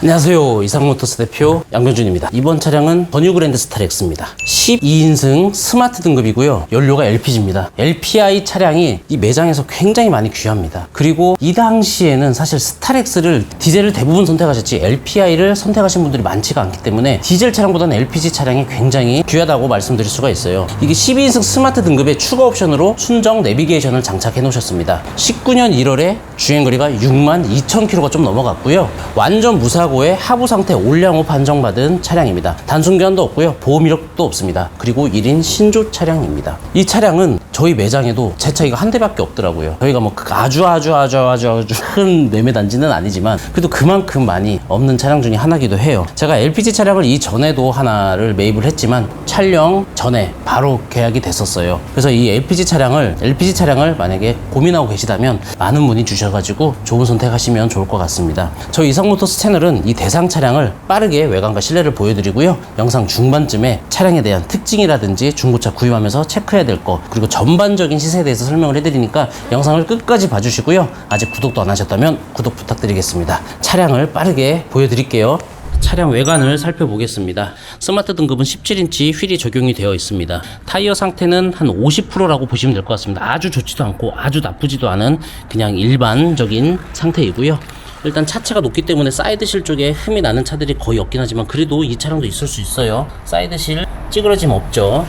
안녕하세요. 이상모터스 대표 양병준입니다. 이번 차량은 버뉴그랜드 스타렉스입니다. 12인승 스마트 등급이고요. 연료가 LPG입니다. LPI 차량이 이 매장에서 굉장히 많이 귀합니다. 그리고 이 당시에는 사실 스타렉스를 디젤을 대부분 선택하셨지 LPI를 선택하신 분들이 많지가 않기 때문에 디젤 차량보다는 LPG 차량이 굉장히 귀하다고 말씀드릴 수가 있어요. 이게 12인승 스마트 등급의 추가 옵션으로 순정 내비게이션을 장착해 놓으셨습니다. 19년 1월에 주행거리가 6만 2천 킬로가 좀 넘어갔고요. 완전 무사 고의 하부 상태 올량호 판정받은 차량입니다. 단순 교환도 없고요. 보험 이력도 없습니다. 그리고 1인 신조 차량입니다. 이 차량은 저희 매장에도 제 차이가 한 대밖에 없더라고요. 저희가 뭐 아주 아주 아주 아주 아주 큰 매매 단지는 아니지만 그래도 그만큼 많이 없는 차량 중에 하나기도 해요. 제가 LPG 차량을 이전에도 하나를 매입을 했지만 촬영 전에 바로 계약이 됐었어요. 그래서 이 LPG 차량을 LPG 차량을 만약에 고민하고 계시다면 많은 문의 주셔가지고 좋은 선택하시면 좋을 것 같습니다. 저희 이상모터스 채널은 이 대상 차량을 빠르게 외관과 실내를 보여드리고요. 영상 중반쯤에 차량에 대한 특징이라든지 중고차 구입하면서 체크해야 될거 그리고 전반적인 시세에 대해서 설명을 해드리니까 영상을 끝까지 봐주시고요. 아직 구독도 안 하셨다면 구독 부탁드리겠습니다. 차량을 빠르게 보여드릴게요. 차량 외관을 살펴보겠습니다. 스마트 등급은 17인치 휠이 적용이 되어 있습니다. 타이어 상태는 한 50%라고 보시면 될 것 같습니다. 아주 좋지도 않고 아주 나쁘지도 않은 그냥 일반적인 상태이고요. 일단 차체가 높기 때문에 사이드실 쪽에 흠이 나는 차들이 거의 없긴 하지만 그래도 이 차량도 있을 수 있어요. 사이드실 찌그러짐 없죠.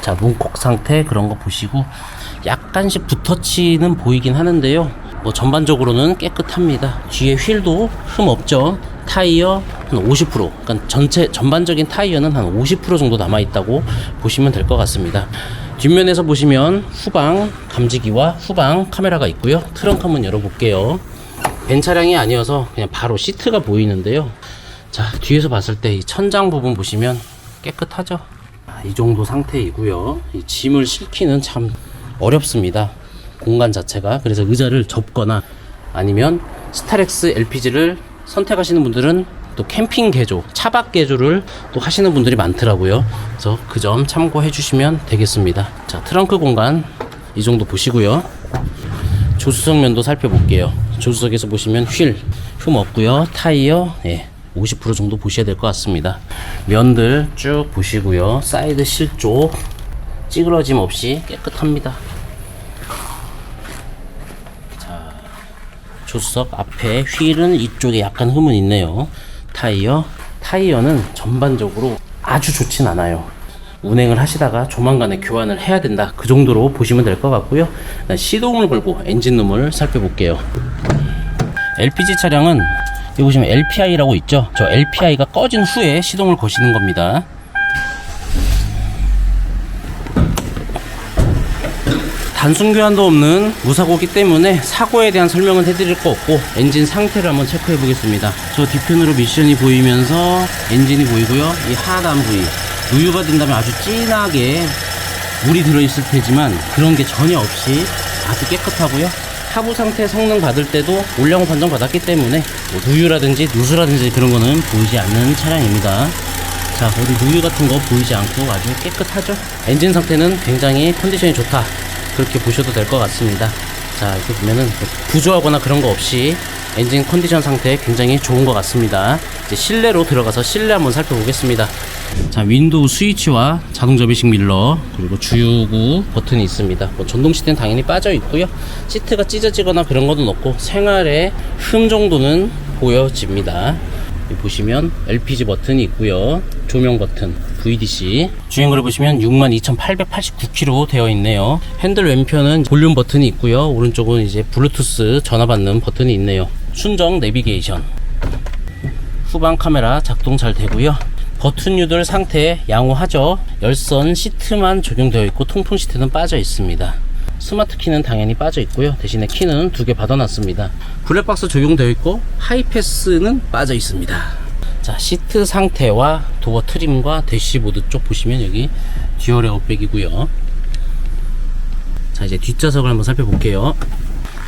자, 문콕 상태 그런 거 보시고 약간씩 붓터치는 보이긴 하는데요. 뭐 전반적으로는 깨끗합니다. 뒤에 휠도 흠 없죠. 타이어 한 50%, 그러니까 전체 전반적인 타이어는 한 50% 정도 남아 있다고 보시면 될 것 같습니다. 뒷면에서 보시면 후방 감지기와 후방 카메라가 있고요. 트렁크 한번 열어볼게요. 벤 차량이 아니어서 그냥 바로 시트가 보이는데요. 자, 뒤에서 봤을 때 이 천장 부분 보시면 깨끗하죠? 아, 이 정도 상태이고요. 이 짐을 실기는 참 어렵습니다. 공간 자체가. 그래서 의자를 접거나 아니면 스타렉스 LPG를 선택하시는 분들은 또 캠핑 개조, 차박 개조를 또 하시는 분들이 많더라고요. 그래서 그 점 참고해 주시면 되겠습니다. 자, 트렁크 공간 이 정도 보시고요. 조수석 면도 살펴볼게요. 조수석에서 보시면 휠, 흠 없고요. 타이어, 예, 50% 정도 보셔야 될 것 같습니다. 면들 쭉 보시고요. 사이드 실쪽 찌그러짐 없이 깨끗합니다. 자, 조수석 앞에 휠은 이쪽에 약간 흠은 있네요. 타이어, 타이어는 전반적으로 아주 좋진 않아요. 운행을 하시다가 조만간에 교환을 해야 된다. 그 정도로 보시면 될 것 같고요. 일단 시동을 걸고 엔진룸을 살펴볼게요. LPG 차량은 여기 보시면 LPI라고 있죠. 저 LPI가 꺼진 후에 시동을 거시는 겁니다. 단순 교환도 없는 무사고기 때문에 사고에 대한 설명은 해드릴 거 없고 엔진 상태를 한번 체크해 보겠습니다. 저 뒤편으로 미션이 보이면서 엔진이 보이고요. 이 하단 부위 누유가 된다면 아주 진하게 물이 들어있을 테지만 그런 게 전혀 없이 아주 깨끗하고요. 하부 상태 성능 받을 때도 올량호 판정 받았기 때문에 뭐 누유라든지 누수라든지 그런 거는 보이지 않는 차량입니다. 자, 어디 누유 같은 거 보이지 않고 아주 깨끗하죠? 엔진 상태는 굉장히 컨디션이 좋다. 그렇게 보셔도 될 것 같습니다. 자, 이렇게 보면은 부조하거나 그런 거 없이 엔진 컨디션 상태 굉장히 좋은 것 같습니다. 이제 실내로 들어가서 실내 한번 살펴보겠습니다. 자, 윈도우 스위치와 자동 접이식 밀러, 그리고 주유구 버튼이 있습니다. 뭐 전동 시트는 당연히 빠져 있고요. 시트가 찢어지거나 그런 것은 없고 생활의 흠 정도는 보여집니다. 보시면 LPG 버튼이 있고요. 조명 버튼, VDC. 주행거리 보시면 62,889km 되어 있네요. 핸들 왼편은 볼륨 버튼이 있고요. 오른쪽은 이제 블루투스 전화 받는 버튼이 있네요. 순정 내비게이션. 후방 카메라 작동 잘 되고요. 버튼 유들 상태 양호하죠. 열선 시트만 적용되어 있고 통풍 시트는 빠져 있습니다. 스마트 키는 당연히 빠져 있고요. 대신에 키는 두 개 받아놨습니다. 블랙박스 적용되어 있고 하이패스는 빠져 있습니다. 자 시트 상태와 도어 트림과 대시보드 쪽 보시면 여기 듀얼 에어백이고요. 자 이제 뒷좌석을 한번 살펴볼게요.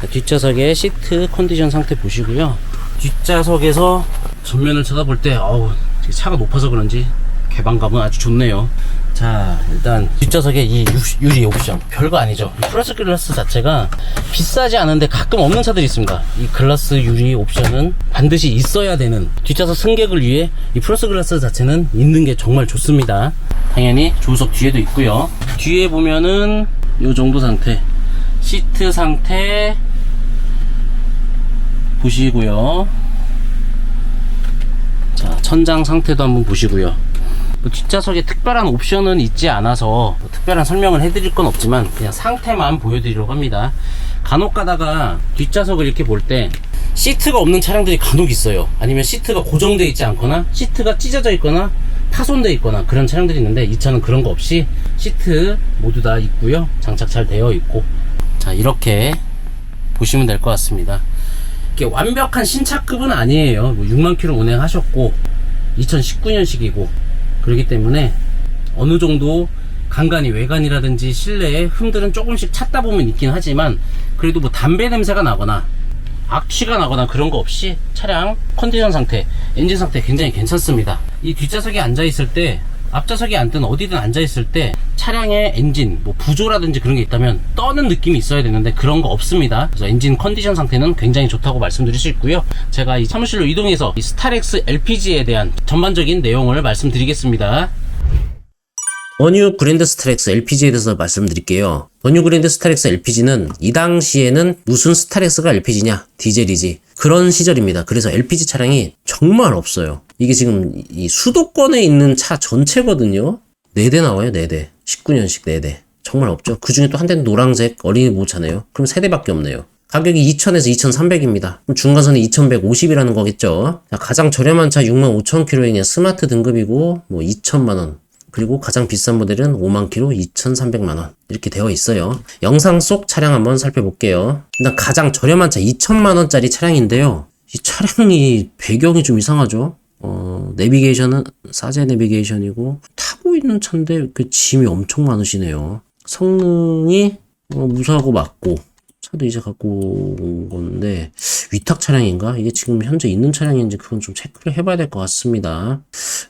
자, 뒷좌석의 시트 컨디션 상태 보시고요. 뒷좌석에서 전면을 쳐다볼 때 어우 차가 높아서 그런지 개방감은 아주 좋네요. 자, 일단 뒷좌석에 이 유- 유리 옵션 별거 아니죠. 이 플러스 글라스 자체가 비싸지 않은데 가끔 없는 차들이 있습니다. 이 글라스 유리 옵션은 반드시 있어야 되는 뒷좌석 승객을 위해 이 플러스 글라스 자체는 있는 게 정말 좋습니다. 당연히 조수석 뒤에도 있고요. 뒤에 보면은 이 정도 상태. 시트 상태 보시고요. 자, 천장 상태도 한번 보시고요. 뭐 뒷좌석에 특별한 옵션은 있지 않아서 뭐 특별한 설명을 해드릴 건 없지만 그냥 상태만 보여드리려고 합니다. 간혹 가다가 뒷좌석을 이렇게 볼 때 시트가 없는 차량들이 간혹 있어요. 아니면 시트가 고정되어 있지 않거나 시트가 찢어져 있거나 파손되어 있거나 그런 차량들이 있는데 이 차는 그런 거 없이 시트 모두 다 있고요. 장착 잘 되어 있고 자 이렇게 보시면 될 것 같습니다. 이게 완벽한 신차급은 아니에요. 뭐 6만 킬로 운행하셨고 2019년식이고 그렇기 때문에 어느 정도 간간이 외관이라든지 실내에 흠들은 조금씩 찾다 보면 있긴 하지만 그래도 뭐 담배 냄새가 나거나 악취가 나거나 그런 거 없이 차량 컨디션 상태, 엔진 상태 굉장히 괜찮습니다. 이 뒷좌석에 앉아 있을 때 앞좌석에 앉든 어디든 앉아 있을 때 차량의 엔진 뭐 부조라든지 그런 게 있다면 떠는 느낌이 있어야 되는데 그런 거 없습니다. 그래서 엔진 컨디션 상태는 굉장히 좋다고 말씀드릴 수 있고요. 제가 이 사무실로 이동해서 이 스타렉스 LPG에 대한 전반적인 내용을 말씀드리겠습니다. 더뉴 그랜드 스타렉스 LPG에 대해서 말씀드릴게요. 더뉴 그랜드 스타렉스 LPG는 이 당시에는 무슨 스타렉스가 LPG냐? 디젤이지. 그런 시절입니다. 그래서 LPG 차량이 정말 없어요. 이게 지금 이 수도권에 있는 차 전체거든요. 4대 나와요, 4대. 19년식 4대. 정말 없죠. 그 중에 또 한 대는 노란색 어린이 보호차네요. 그럼 3대밖에 없네요. 가격이 2,000에서 2,300입니다. 그럼 중간선이 2,150이라는 거겠죠. 자, 가장 저렴한 차 65,000km에 그냥 스마트 등급이고 뭐 2천만 원. 그리고 가장 비싼 모델은 5만 킬로 2,300만 원 이렇게 되어 있어요. 영상 속 차량 한번 살펴볼게요. 일단 가장 저렴한 차 2천만 원짜리 차량인데요. 이 차량이 배경이 좀 이상하죠. 어, 내비게이션은 사제 내비게이션이고 타고 있는 차인데 그 짐이 엄청 많으시네요. 성능이 어, 무사하고 맞고 차도 이제 갖고 온 건데 위탁 차량인가? 이게 지금 현재 있는 차량인지 그건 좀 체크를 해봐야 될 것 같습니다.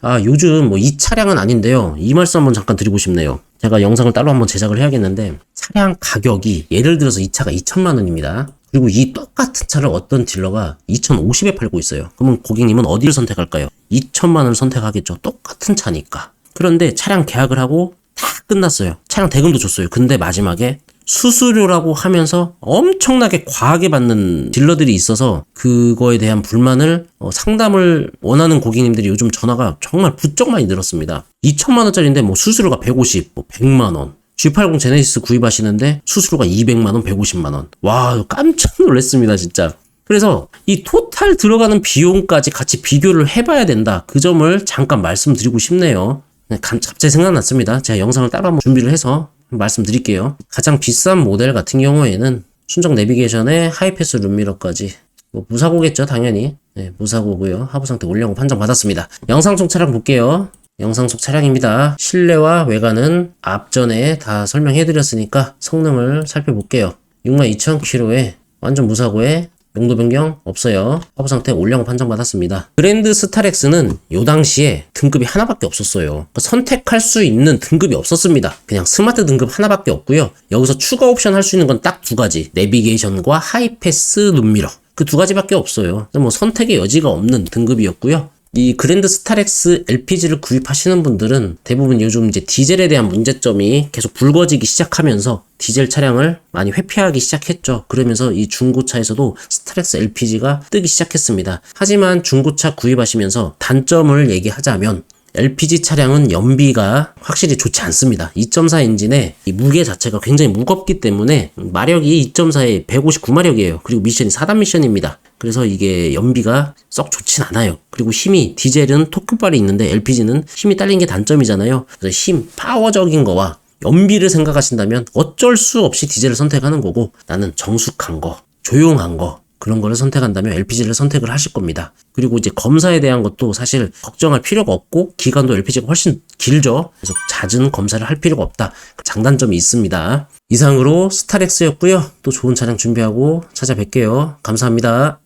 아 요즘 뭐 이 차량은 아닌데요. 이 말씀 한번 잠깐 드리고 싶네요. 제가 영상을 따로 한번 제작을 해야겠는데 차량 가격이 예를 들어서 이 차가 2천만 원입니다. 그리고 이 똑같은 차를 어떤 딜러가 2,050에 팔고 있어요. 그러면 고객님은 어디를 선택할까요? 2천만 원을 선택하겠죠. 똑같은 차니까. 그런데 차량 계약을 하고 다 끝났어요. 차량 대금도 줬어요. 근데 마지막에 수수료라고 하면서 엄청나게 과하게 받는 딜러들이 있어서 그거에 대한 불만을 어, 상담을 원하는 고객님들이 요즘 전화가 정말 부쩍 많이 늘었습니다. 2천만 원짜리인데 뭐 수수료가 150, 뭐 100만 원. G80 제네시스 구입하시는데 수수료가 200만 원, 150만 원. 와, 깜짝 놀랐습니다, 진짜. 그래서 이 토탈 들어가는 비용까지 같이 비교를 해봐야 된다. 그 점을 잠깐 말씀드리고 싶네요. 네, 감- 갑자기 생각났습니다. 제가 영상을 한번 준비를 해서 말씀드릴게요. 가장 비싼 모델 같은 경우에는 순정 내비게이션에 하이패스 룸미러까지 뭐 무사고겠죠, 당연히. 네, 무사고고요. 하부 상태 올려고 판정 받았습니다. 영상 속 차량 볼게요. 영상 속 차량입니다. 실내와 외관은 앞전에 다 설명해 드렸으니까 성능을 살펴볼게요. 62,000km에 완전 무사고에 용도 변경 없어요. 하부 상태 올량 판정 받았습니다. 그랜드 스타렉스는 요 당시에 등급이 하나밖에 없었어요. 그러니까 선택할 수 있는 등급이 없었습니다. 그냥 스마트 등급 하나밖에 없고요. 여기서 추가 옵션 할 수 있는 건 딱 두 가지. 내비게이션과 하이패스 룸미러. 그 두 가지밖에 없어요. 뭐 선택의 여지가 없는 등급이었고요. 이 그랜드 스타렉스 LPG를 구입하시는 분들은 대부분 요즘 이제 디젤에 대한 문제점이 계속 불거지기 시작하면서 디젤 차량을 많이 회피하기 시작했죠. 그러면서 이 중고차에서도 스타렉스 LPG가 뜨기 시작했습니다. 하지만 중고차 구입하시면서 단점을 얘기하자면 LPG 차량은 연비가 확실히 좋지 않습니다. 2.4 엔진의 이 무게 자체가 굉장히 무겁기 때문에 마력이 2.4에 159마력이에요. 그리고 미션이 4단 미션입니다. 그래서 이게 연비가 썩 좋진 않아요. 그리고 힘이 디젤은 토크발이 있는데 LPG는 힘이 딸린 게 단점이잖아요. 그래서 힘, 파워적인 거와 연비를 생각하신다면 어쩔 수 없이 디젤을 선택하는 거고 나는 정숙한 거, 조용한 거, 그런 거를 선택한다면 LPG를 선택을 하실 겁니다. 그리고 이제 검사에 대한 것도 사실 걱정할 필요가 없고 기간도 LPG가 훨씬 길죠. 그래서 잦은 검사를 할 필요가 없다. 그 장단점이 있습니다. 이상으로 스타렉스였고요. 또 좋은 차량 준비하고 찾아뵐게요. 감사합니다.